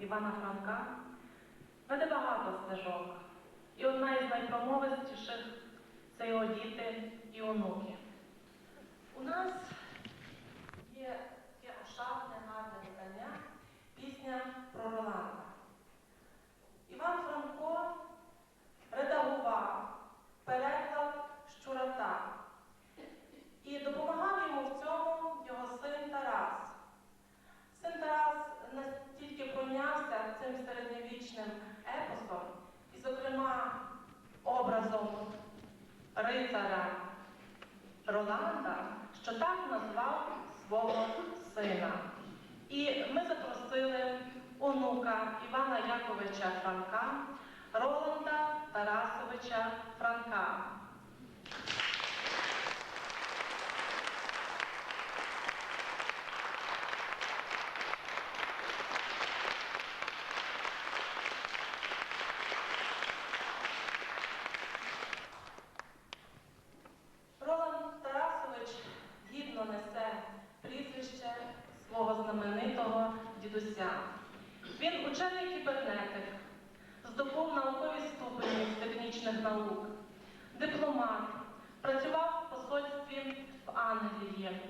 Івана Франка веде багато стежок. І одна із найпромовистіших це його діти і онуки. У нас є таке ошатне, гарне видання, пісня про Роланда. Іван Франко редагував переклад щурата. І допомагав йому в цьому його син Тарас. Син Тарас настільки пройнявся цим середньовічним епосом, і, зокрема, образом рицаря Роланда, що так назвав свого сина. І ми запросили онука Івана Яковича Франка, Роланда Тарасовича Франка. Роланд Тарасович гідно несе прізвище свого знаменитого дідуся. Він учений кібернетик, здобув наукові ступені з технічних наук, дипломат, працював в посольстві в Англії,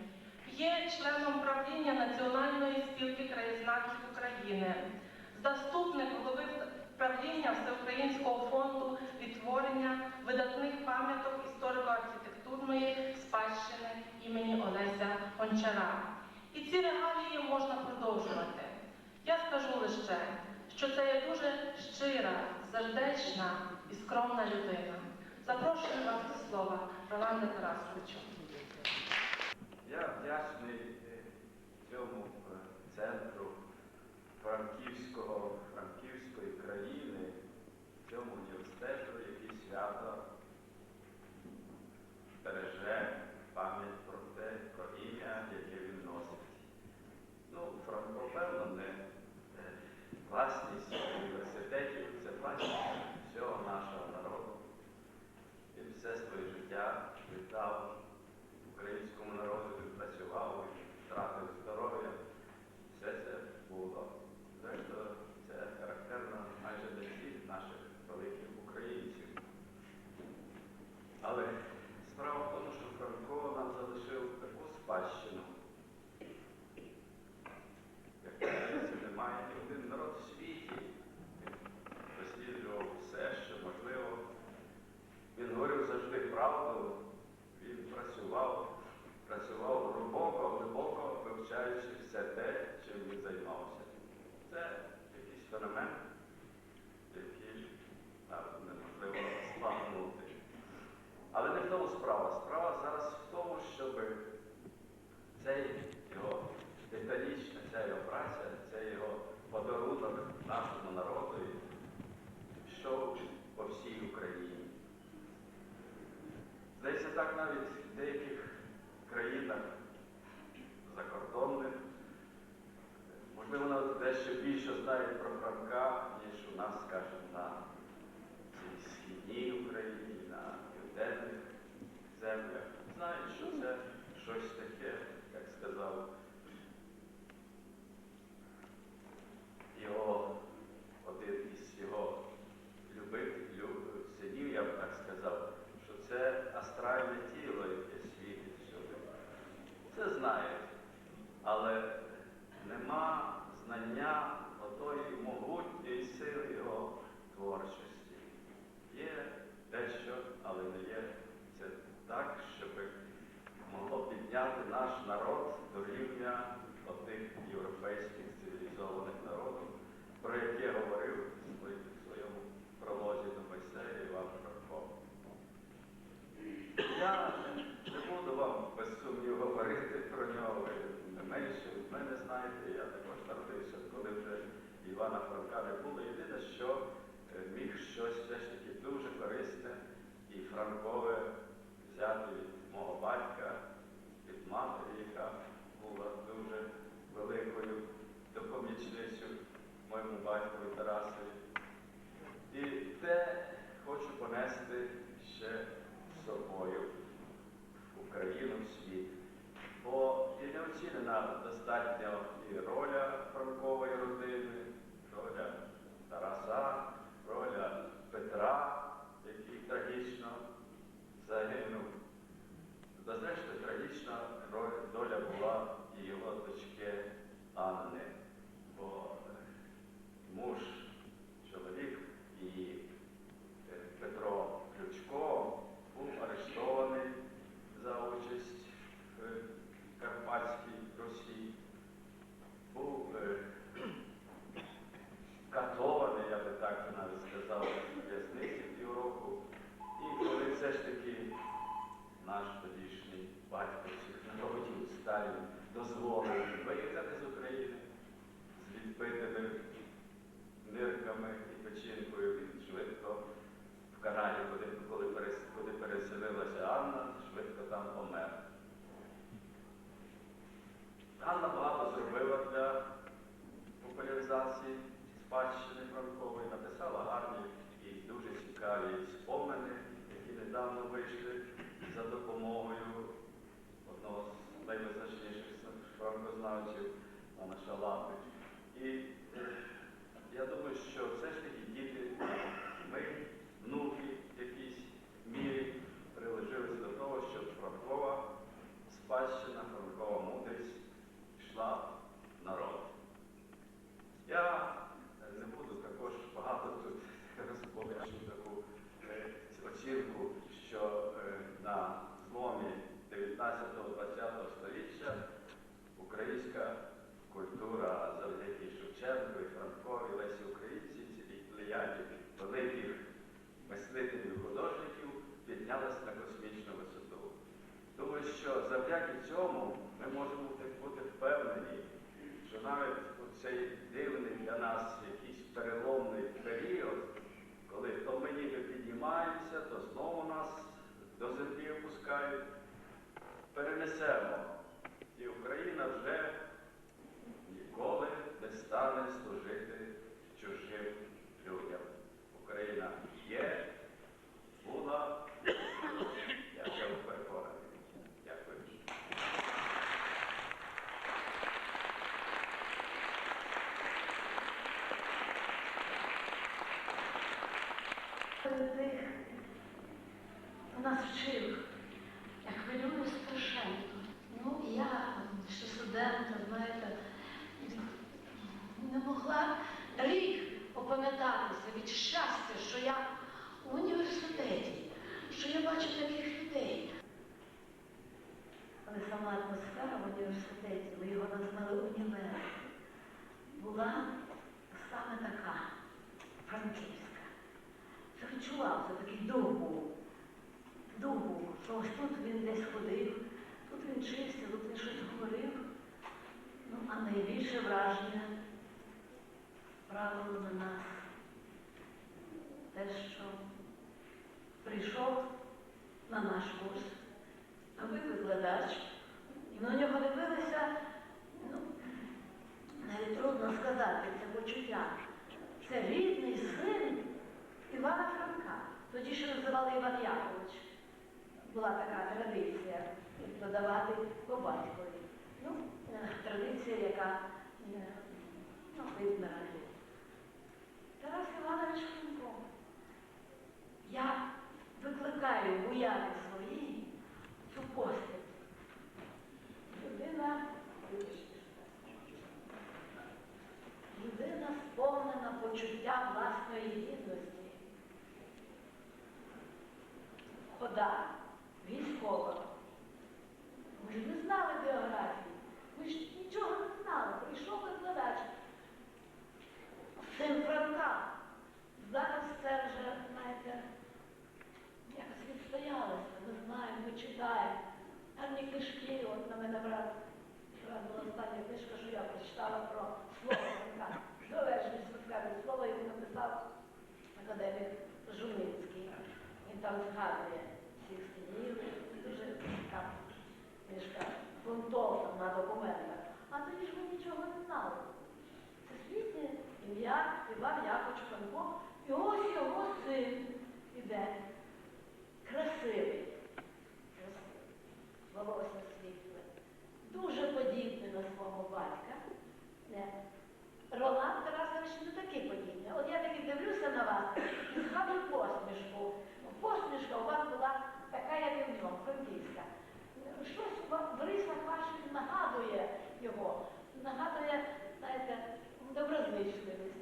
є членом правління Національної спілки краєзнавців України, заступник голови правління Всеукраїнського фонду відтворення видатних пам'яток історико-архітектурної спадщини імені Олеся Гончара. І ці регалії можна продовжувати. Я скажу лише, що це є дуже щира, сердечна і скромна людина. Запрошую вас до слова, Роланда Тарасовичу. Я вдячний е, цьому е, центру Франківського, Франківської країни, цьому університету, які свято Івана Франка не було. Єдине, що е, міг щось все ж таки дуже корисне і Франкове взяти від мого батька, від матері, яка була дуже великою допомічницею моєму батькові Тарасові. І те хочу понести ще з собою в Україну, в світ. Бо і не оцінена достатньо і роля Франкової родини, with that. Його універ, була саме така франківська. Це відчувався такий дух був. Що ось тут він десь ходив, тут він чистив, тут він щось говорив. Ну, а найбільше враження справило на нас те, що прийшов на наш курс новий викладач, і на нього дивилися, навіть трудно сказати, це почуття. Це рідний син Івана Франка. Тоді ще називали Іван Якович. Була така традиція додавати по батькові. Ну, е, традиція, яка е, ну, вимирає. Тарас Іванович Франко. Я викликаю в уяві своїй цю постать. Людина, людина сповнена почуття власної гідності. Хода військова. Ми ж не знали біографії. Ми ж нічого не знали. Прийшов викладач. Син Франка. Зараз це вже, знаєте, якось відстоялося. Ми знаємо, ми читаємо. Гарні книжки, от на мене. Брат була остання книжка, що я прочитала про слово Франка. Залежність Франка від слова, яку написав академік Жуницький. Він там згадує всіх синів, дуже така книжка фронтовна на документах. А тоді ж ми нічого не знали. Це світнє ім'я Іван Якович Франко. І ось його син іде. Красивий. Красивий. Волосся світле. Дуже подібний на свого батька. Не. Ролан Тарасович не такий подібний. От я таки дивлюся на вас і згадую посмішку. Посмішка у вас була така, як і в ньому, франківська. Щось у вас Франко нагадує, знаєте, доброзичливість,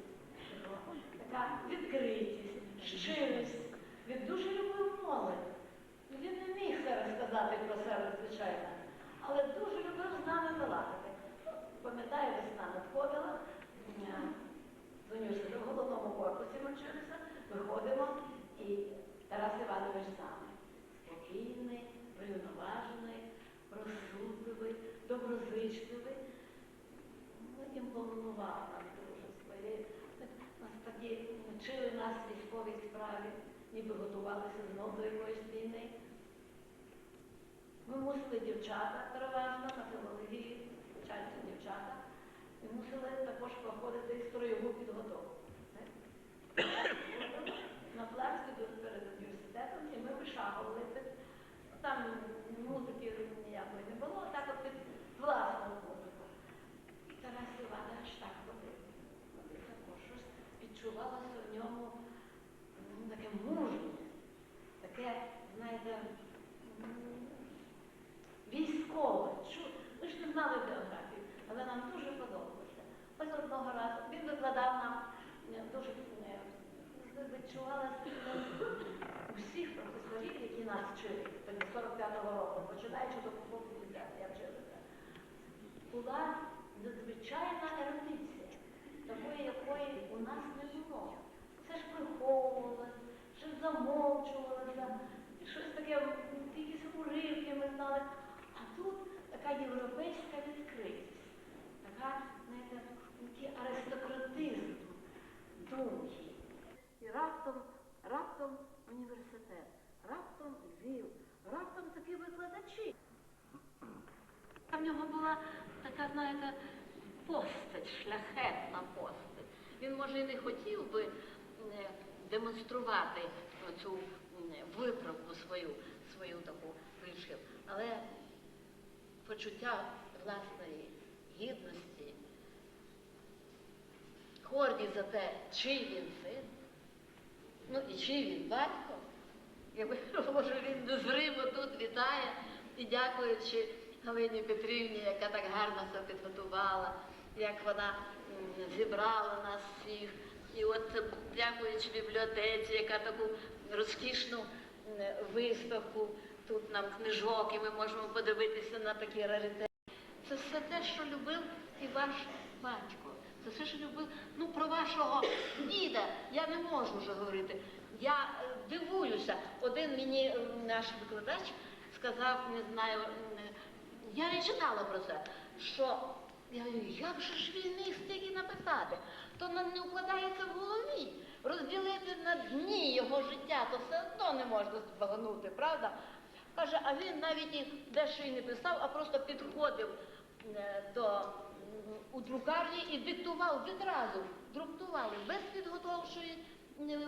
така відкритість, щирість. Він дуже любив молодь. Він не міг це розказати про себе, звичайно, але дуже любив з нами балакати. Ну, Пам'ятаю, весна надходила, е, дзвонюся в головному корпусі ми вчилися, виходимо, і Тарас Іванович нами. Спокійний, врівноважений, розсудливий, доброзичливий. Ну, імпонував нам дуже своєю. Нас тоді вчили нас військовій справі, ніби готувалися знову до якоїсь війни. Ми мусили дівчата переважно на філології, дівчата, і мусили також проходити строєву підготовку. На тут перед університетом, і ми вишагували. Там музики ніякої не було, так от під власну музику. Тарас Іванович так ходив. Також відчувалося в ньому ну, таке мужність, таке, знаєте, військове. Ми ж не знали біографії, але нам дуже подобалося. Ось одного разу він викладав нам е, дуже е, відчувалося у професорів, які нас вчили, тоді 45-го року, починаючи до 50, я вчилася, була надзвичайна ерудиція, такої, якої у нас не було. Це ж приховувалося, щось замовчувалося, щось таке, якісь уривки ми знали. А тут така європейська відкритість, така, знаєте, такий аристократизм думки. І раптом, раптом університет, раптом Львів, раптом такі викладачі. В нього була така, знаєте, постать, шляхетна постать. Він, може, і не хотів би е, демонструвати цю виправку свою, свою таку вишив, але почуття власної гідності, гордість за те, чий він син, ну і чий він батько. Якби, може, він незримо тут вітає і дякуючи Галині Петрівні, яка так гарно все підготувала, як вона зібрала нас всіх. І от дякуючи бібліотеці, яка таку розкішну виставку, тут нам книжок, і ми можемо подивитися на такі раритети. Це все те, що любив і ваш батько. Це все, що любив. Ну, про вашого діда я не можу вже говорити. Я е, дивуюся. Один мені е, наш викладач сказав, не знаю, е, я не читала про це, що я говорю, як же ж він міг стільки написати? То нам не укладається в голові. Розділити на дні його життя, то все одно не можна збагнути, правда? Каже, а він навіть і дещо і не писав, а просто підходив до у друкарні і диктував відразу. Друктували без підготовчої е,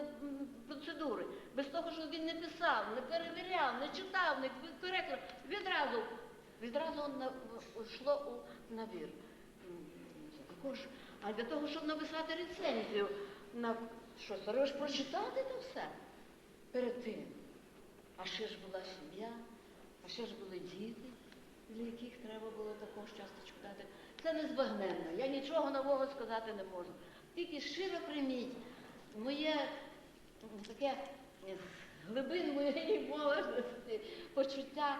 процедури, без того, що він не писав, не перевіряв, не читав, не переклав. Відразу, відразу йшло у набір. Також. А для того, щоб написати рецензію на що, ж прочитати це все перед тим. А ще ж була сім'я, а ще ж були діти, для яких треба було також часточку дати. Це незбагненно. Я нічого нового сказати не можу. Тільки щиро прийміть моє таке е, глибин моєї молодості почуття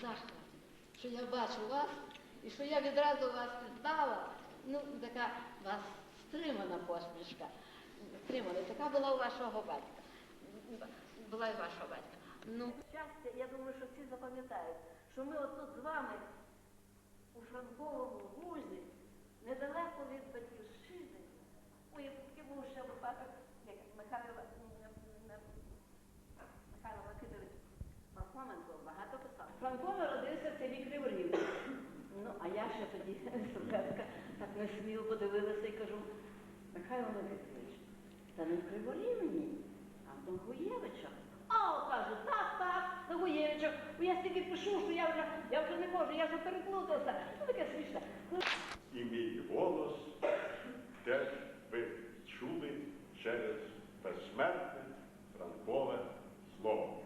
захвату, що я бачу вас і що я відразу вас пізнала. Ну, така у вас стримана посмішка. Стримана. Така була у вашого батька. Була і вашого батька. Ну, щастя, я думаю, що всі запам'ятають, що ми отут з вами у Франковому вузі, недалеко від батьківщини. Ой, який був ще випадок, як Михайло, Михайло Микитович Пархоменко багато писав. Франко народився в селі Криворівні. Ну, а я ще тоді, студентка, так несміло подивилася і кажу, Михайло Микитович, це не в Криворівні, а в Дongуєвичах. А, каже, так, так, Дongуєвичах. Бо я стільки пишу, що я вже, я вже не можу, я вже переплутався. Ну, таке смішне. Ну, І мій голос теж ви чули через безсмертне ранкове слово.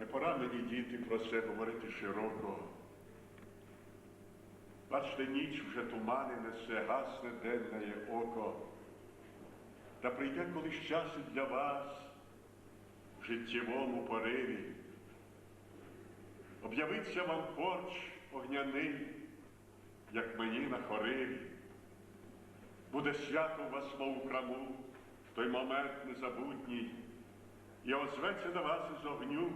Він мені, діти, про це говорити широко. Бачте, ніч вже тумани несе, гасне денне око. Та прийде колись час і для вас в життєвому пориві. Об'явиться вам корч огняний, як мені на хориві. Буде свято у вас, мов у храму, в той момент незабутній, і озветься до вас із огню,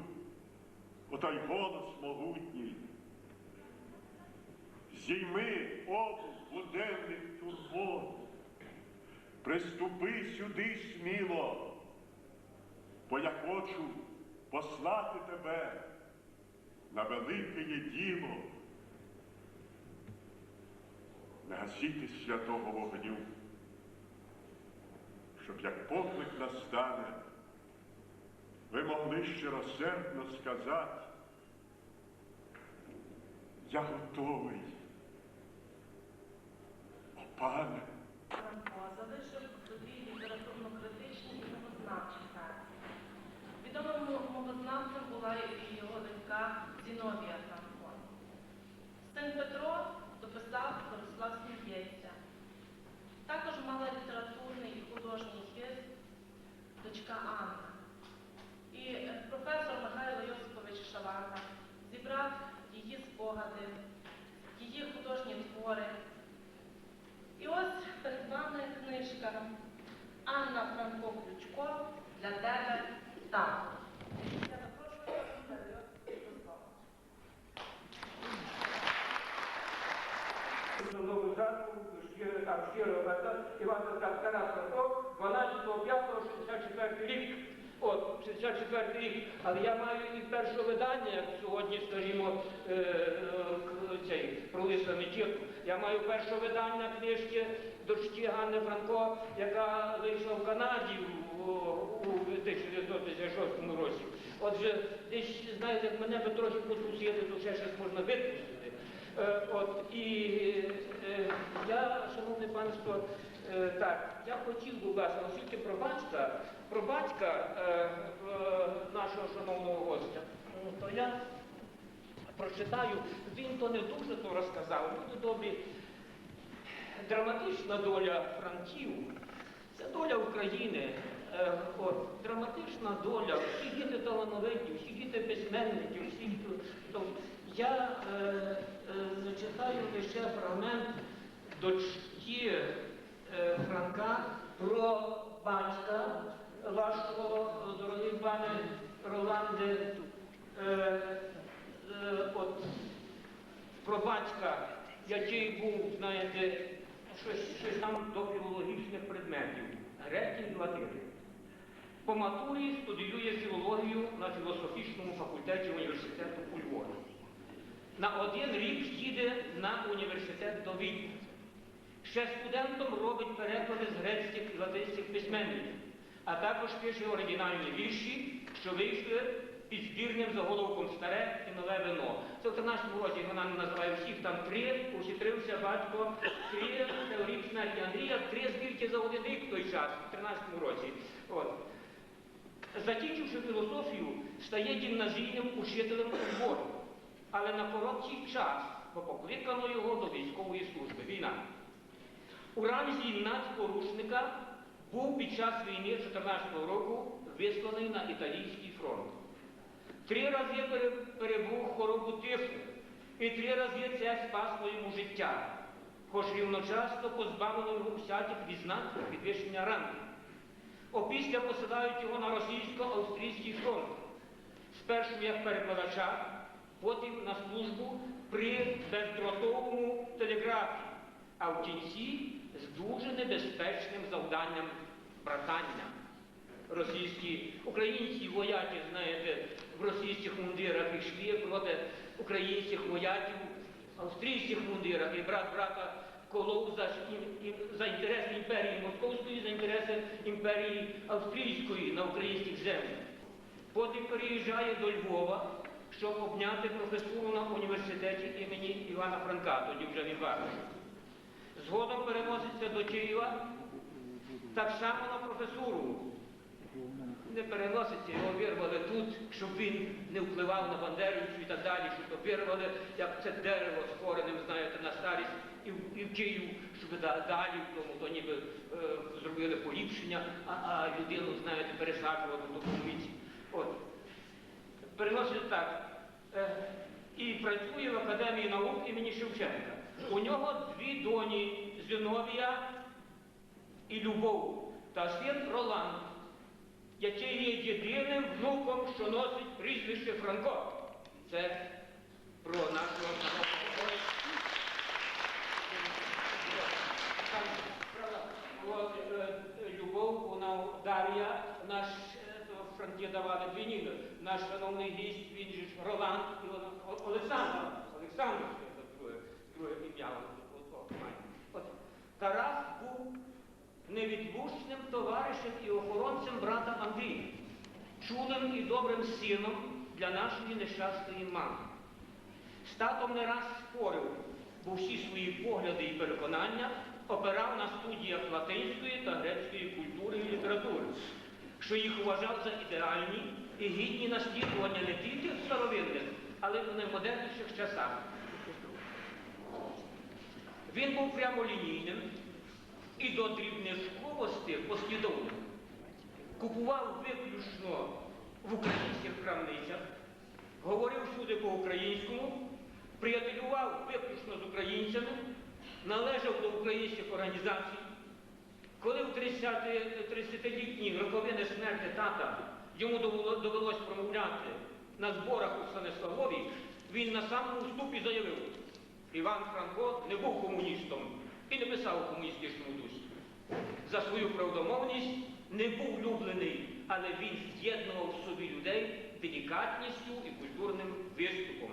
отой голос могутній. Зійми обув буденних турбот, приступи сюди сміло, бо я хочу послати тебе на велике діло, не гасіти святого вогню, щоб як поклик настане, ви могли щиросердно сказати, я готовий. О, пане, залишив собі літературно-критичний і мовознавчий текст. Відомим мовознавцем була і його донька Зіновія Франко. Син Петро 54 рік, але я маю і перше видання, як сьогодні, скажімо, е, е, цей пролисаний чітко. Я маю перше видання книжки дочки Ганни Франко, яка вийшла в Канаді у 1956 році. Отже, десь знаєте, мене би трохи посусіли, то ще щось можна випустити. Е, от і я, шановне панство так, я хотів, будь ласка, оскільки про батька, про батька е, е, нашого шановного гостя, то я прочитаю, він то не дуже то розказав, люди добрі. Драматична доля франків це доля України. Е, от, драматична доля, всі діти талановиті, всі діти письменники, всі то, я е, е, зачитаю лише фрагмент дочки е, Франка про батька вашого, дорогий пане Роланде. Е, е, от, про батька, який був, знаєте, щось, щось там до філологічних предметів, греки і латини. По матурі студіює філологію на філософічному факультеті університету у Львові. На один рік їде на університет до Відня. Ще студентом робить переклади з грецьких і латинських письменників, а також пише оригінальні вірші, що вийшли під збірним заголовком Старе і нове вино. Це в 13-му році вона називає всіх там три, ухитрився батько, три теорії смерті Андрія, три збірки за один рік в той час, в 13-му році. От. Закінчивши філософію, стає гімназійним учителем у Львові, але на короткий час, бо покликано його до військової служби. Війна. У ранзі нацпорушника був під час війни 14-го року висланий на італійський фронт. Три рази перебув хворобу тифу, і три рази це спасло йому життя, хоч рівночасно позбавило його всяких відзнак підвищення рангів. Опісля посилають його на російсько-австрійський фронт. Спершу як перекладача, потім на службу при бездротовому телеграфі, а в кінці з дуже небезпечним завданням братання. Російські українські вояки, знаєте, в російських мундирах йшли проти українських вояків австрійських мундирах, і брат брата колов за, за інтереси імперії Московської, за інтереси імперії Австрійської на українських землях. Потім переїжджає до Львова, щоб обняти професуру на університеті імені Івана Франка, тоді вже він варвар. Згодом переноситься до Києва, так само на професуру. не переноситься, його вирвали тут, щоб він не впливав на бандерівців і так далі, щоб вирвали, як це дерево з коренем, знаєте, на старість і в, і в Київ, щоб далі в тому, то ніби е, зробили поліпшення, а, а людину, знаєте, пересаджували в тому віці. От. Переносить так. Е, і працює в Академії наук імені Шевченка. У нього дві доні Зіновія і Любов та син Роланд, який є єдиним внуком, що носить прізвище Франко. Це про нашого Любов, вона Дар'я, наш е, то Франки давали дві ніби. Наш шановний гість, він же Роланд і Олександр. Олександр, друге, ім'я. от, Тарас був невідлучним товаришем і охоронцем брата Андрія, чулим і добрим сином для нашої нещасної мами. З татом не раз спорив, бо всі свої погляди і переконання опирав на студіях латинської та грецької культури і літератури, що їх вважав за ідеальні і гідні наслідування не тільки в старовинних, але й у наймодерніших часах. Він був прямолінійним і до дрібнишковості послідовним. Купував виключно в українських крамницях, говорив всюди по-українському, приятелював виключно з українцями, належав до українських організацій. Коли в 30 30-літні роковини смерті тата йому довело- довелось промовляти на зборах у Станиславові, він на самому вступі заявив, Іван Франко не був комуністом і не писав у комуністичному дусі. За свою правдомовність не був люблений, але він з'єднував в собі людей делікатністю і культурним виступом.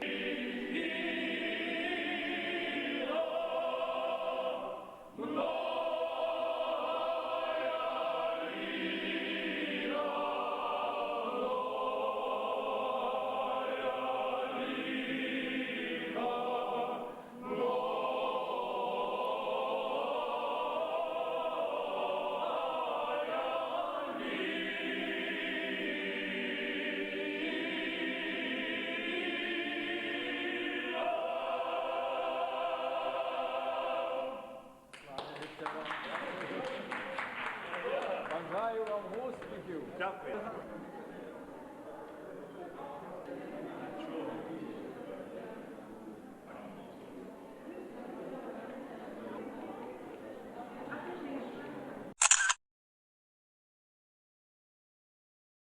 Бажаю